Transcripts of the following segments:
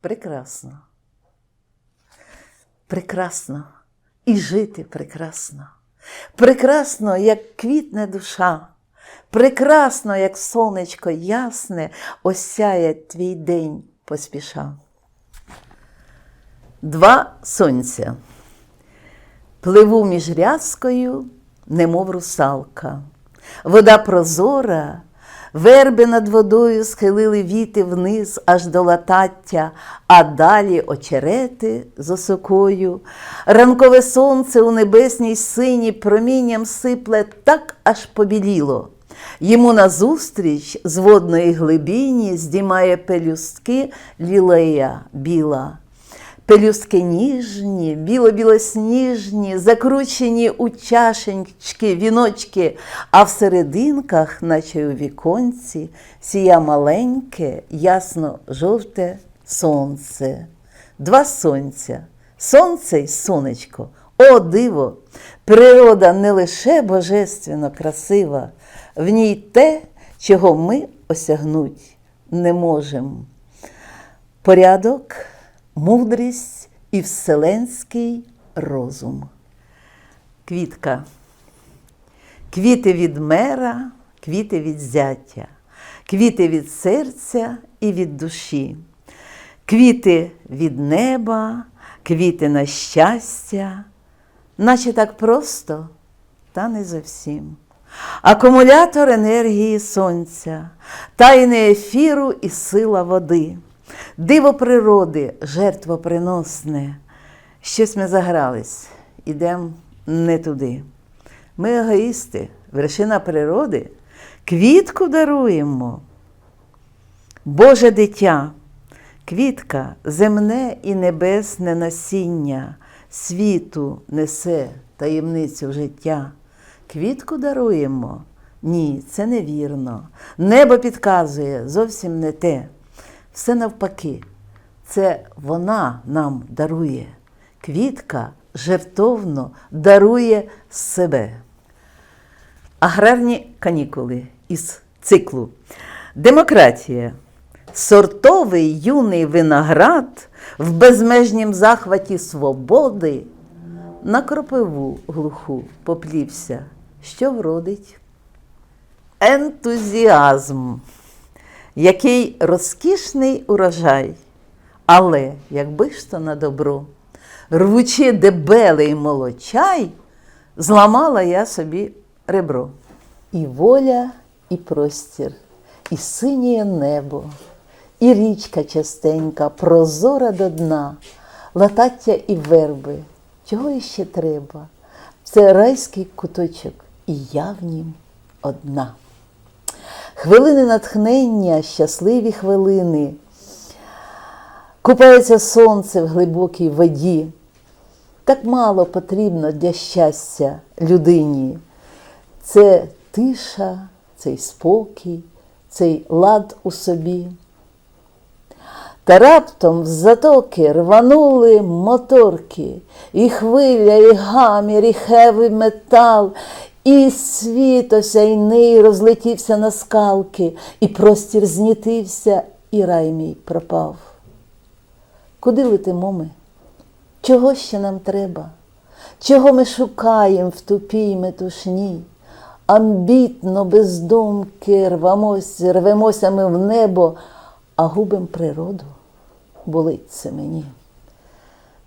Прекрасно. Прекрасно. І жити прекрасно. Прекрасно, як квітне душа. Прекрасно, як сонечко ясне, осяє твій день поспіша. Два сонця. Пливу між рязкою, немов русалка. Вода прозора, верби над водою схилили віти вниз аж до латаття, а далі очерети з осокою. Ранкове сонце у небесній сині промінням сипле так аж побіліло. Йому назустріч з водної глибіні здіймає пелюстки лілея біла. Пелюстки ніжні, біло-білосніжні, закручені у чашеньки, віночки, а в серединках, наче у віконці, сія маленьке, ясно-жовте сонце. Два сонця, сонце й сонечко. О, диво! Природа не лише божественно красива, в ній те, чого ми осягнуть не можемо. Порядок мудрість і вселенський розум. Квітка. Квіти від мера, квіти від зяття, квіти від серця і від душі, квіти від неба, квіти на щастя, наче так просто, та не зовсім. Акумулятор енергії сонця, тайне ефіру і сила води. Диво природи, жертвоприносне. Щось ми загрались, ідемо не туди. Ми егоїсти, вершина природи, квітку даруємо. Боже дитя, квітка, земне і небесне насіння, світу несе таємницю життя. Квітку даруємо? Ні, це невірно. Небо підказує зовсім не те. Все навпаки, це вона нам дарує. Квітка жертовно дарує себе. Аграрні канікули із циклу. Демократія. Сортовий юний виноград в безмежнім захваті свободи на кропиву глуху поплівся, що вродить. Ентузіазм який розкішний урожай. Але, якби ж то на добро, рвучи дебелий молочай, зламала я собі ребро. І воля, і простір, і синє небо, і річка частенька, прозора до дна, латаття і верби. Чого іще треба? Це райський куточок, і я в нім одна. Хвилини натхнення, щасливі хвилини. Купається сонце в глибокій воді. Так мало потрібно для щастя людині. Це тиша, цей спокій, цей лад у собі. Та раптом з затоки рванули моторки, і хвиля, і гамір, і хевий метал, і світ осяйний розлетівся на скалки, і простір знітився, і рай мій пропав. Куди летимо ми? Чого ще нам треба? Чого ми шукаємо в тупій метушні? Амбітно, без думки рвамось, рвемося ми в небо, а губим природу, болить це мені.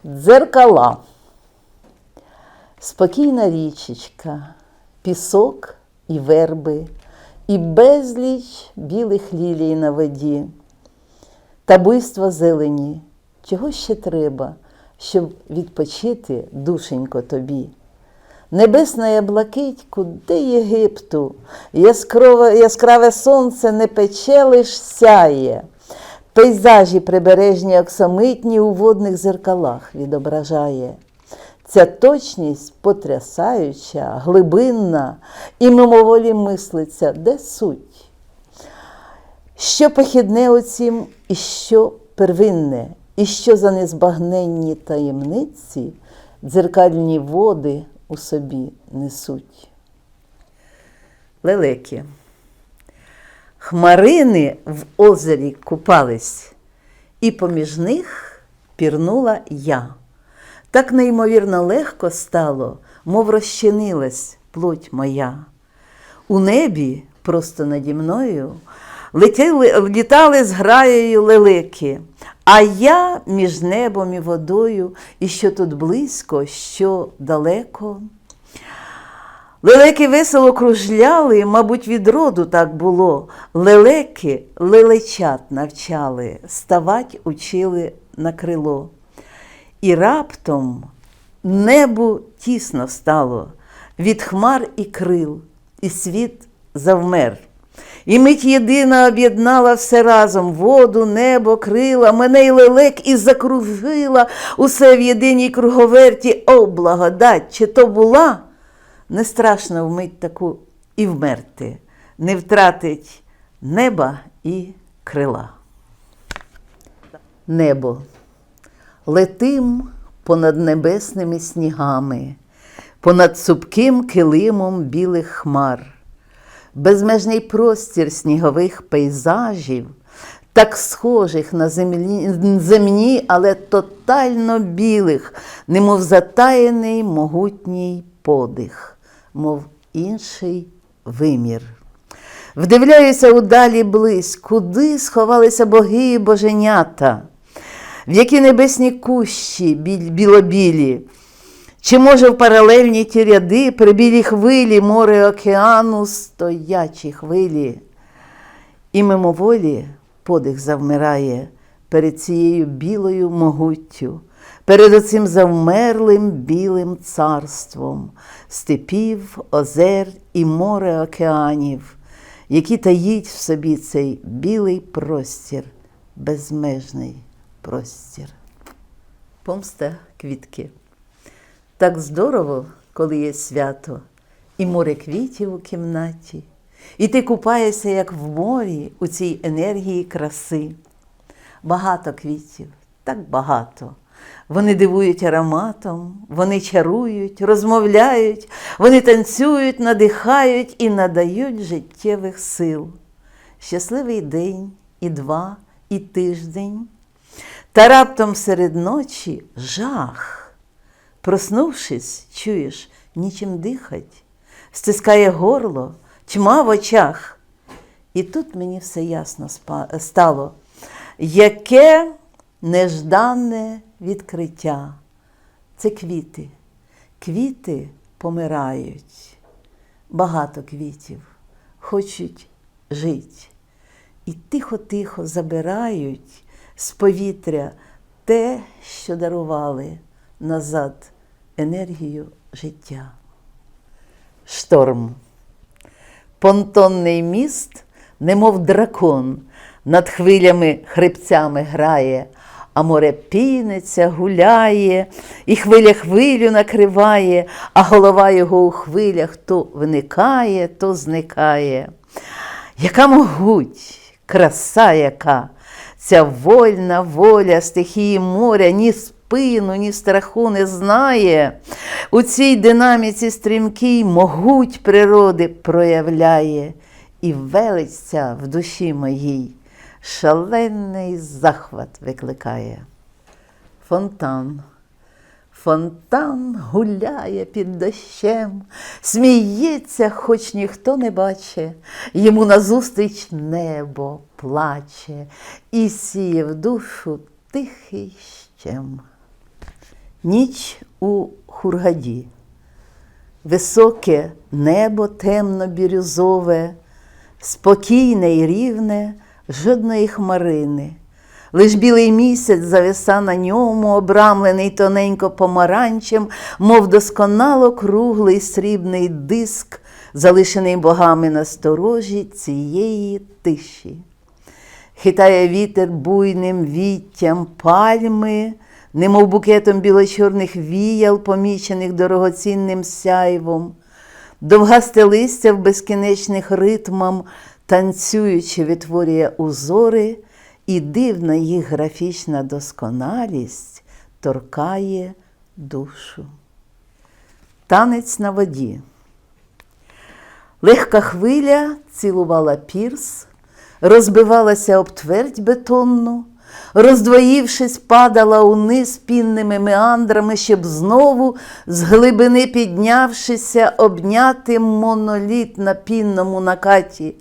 Дзеркала. Спокійна річечка, пісок і верби, і безліч білих лілій на воді, та буйство зелені, чого ще треба, щоб відпочити душенько тобі. Небесна блакить, куди Єгипту, яскраве, яскраве сонце не пече, лиш сяє, пейзажі прибережні оксамитні у водних зеркалах відображає. Ця точність потрясаюча, глибинна і мимоволі мислиться, де суть? Що похідне оцім, і що первинне, і що за незбагненні таємниці, дзеркальні води у собі несуть. Лелеки. Хмарини в озері купались, і поміж них пірнула я. Так неймовірно легко стало, мов розчинилась плоть моя. У небі, просто наді мною, летіли, літали з граєю лелеки, а я між небом і водою, і що тут близько, що далеко. Лелеки весело кружляли, мабуть, від роду так було. Лелеки лелечат навчали, ставать учили на крило. І раптом небу тісно стало від хмар і крил, і світ завмер. І мить єдина об'єднала все разом воду, небо, крила, мене й лелек і закружила усе в єдиній круговерті. О, благодать, чи то була? Не страшно вмить таку і вмерти, не втратить неба і крила. Небо. Летим понад небесними снігами, понад цупким килимом білих хмар, безмежний простір снігових пейзажів, так схожих на земні, але тотально білих, немов затаєний могутній подих, мов інший вимір. Вдивляюся удалі близь, куди сховалися боги і боженята, в які небесні кущі білобілі, чи може в паралельні ті ряди при білій хвилі море океану стоячі хвилі. І мимоволі подих завмирає перед цією білою могуттю, перед оцим завмерлим білим царством степів, озер і море океанів, які таїть в собі цей білий простір, безмежний простір. Помста квітки. Так здорово, коли є свято, і море квітів у кімнаті, і ти купаєшся, як в морі, у цій енергії краси. Багато квітів, так багато. Вони дивують ароматом, вони чарують, розмовляють, вони танцюють, надихають і надають життєвих сил. Щасливий день, і два, і тиждень. Та раптом серед ночі жах. Проснувшись, чуєш, нічим дихать, стискає горло, тьма в очах. І тут мені все ясно стало, яке нежданне відкриття. Це квіти. Квіти помирають. Багато квітів хочуть жити. І тихо-тихо забирають з повітря те, що дарували назад енергію життя. Шторм. Понтонний міст, немов дракон, над хвилями хребцями грає, а море піниться, гуляє, і хвиля хвилю накриває, а голова його у хвилях то виникає, то зникає. Яка могуть, краса яка, ця вольна воля стихії моря, ні спину, ні страху не знає. У цій динаміці стрімкій могуть природи проявляє і велиться в душі моїй, шалений захват викликає. Фонтан. Фонтан гуляє під дощем, сміється, хоч ніхто не баче, йому назустріч небо плаче і сіє в душу тихий щем. Ніч у Хургаді. Високе небо темно-бірюзове, спокійне і рівне, жодної хмарини. Лиш білий місяць зависа на ньому, обрамлений тоненько помаранчем, мов досконало круглий срібний диск, залишений богами на сторожі цієї тиші. Хитає вітер буйним віттям пальми, немов букетом білочорних віял, помічених дорогоцінним сяйвом, довгасте листя в безкінечних ритмам, танцюючи, витворює узори, і дивна їх графічна досконалість торкає душу. Танець на воді. Легка хвиля цілувала пірс, розбивалася об твердь бетонну, роздвоївшись, падала униз пінними меандрами, щоб знову, з глибини піднявшися, обняти моноліт на пінному накаті.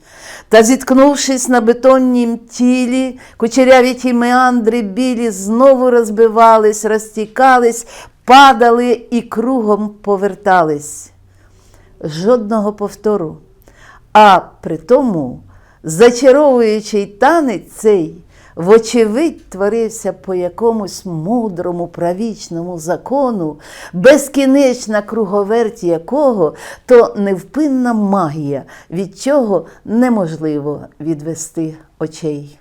Та, зіткнувшись на бетоннім тілі, кучеряві ті меандри білі знову розбивались, розтікались, падали і кругом повертались жодного повтору. А при тому зачаровуючий танець цей, вочевидь, творився по якомусь мудрому правічному закону, безкінечна круговерть якого то невпинна магія, від чого неможливо відвести очей.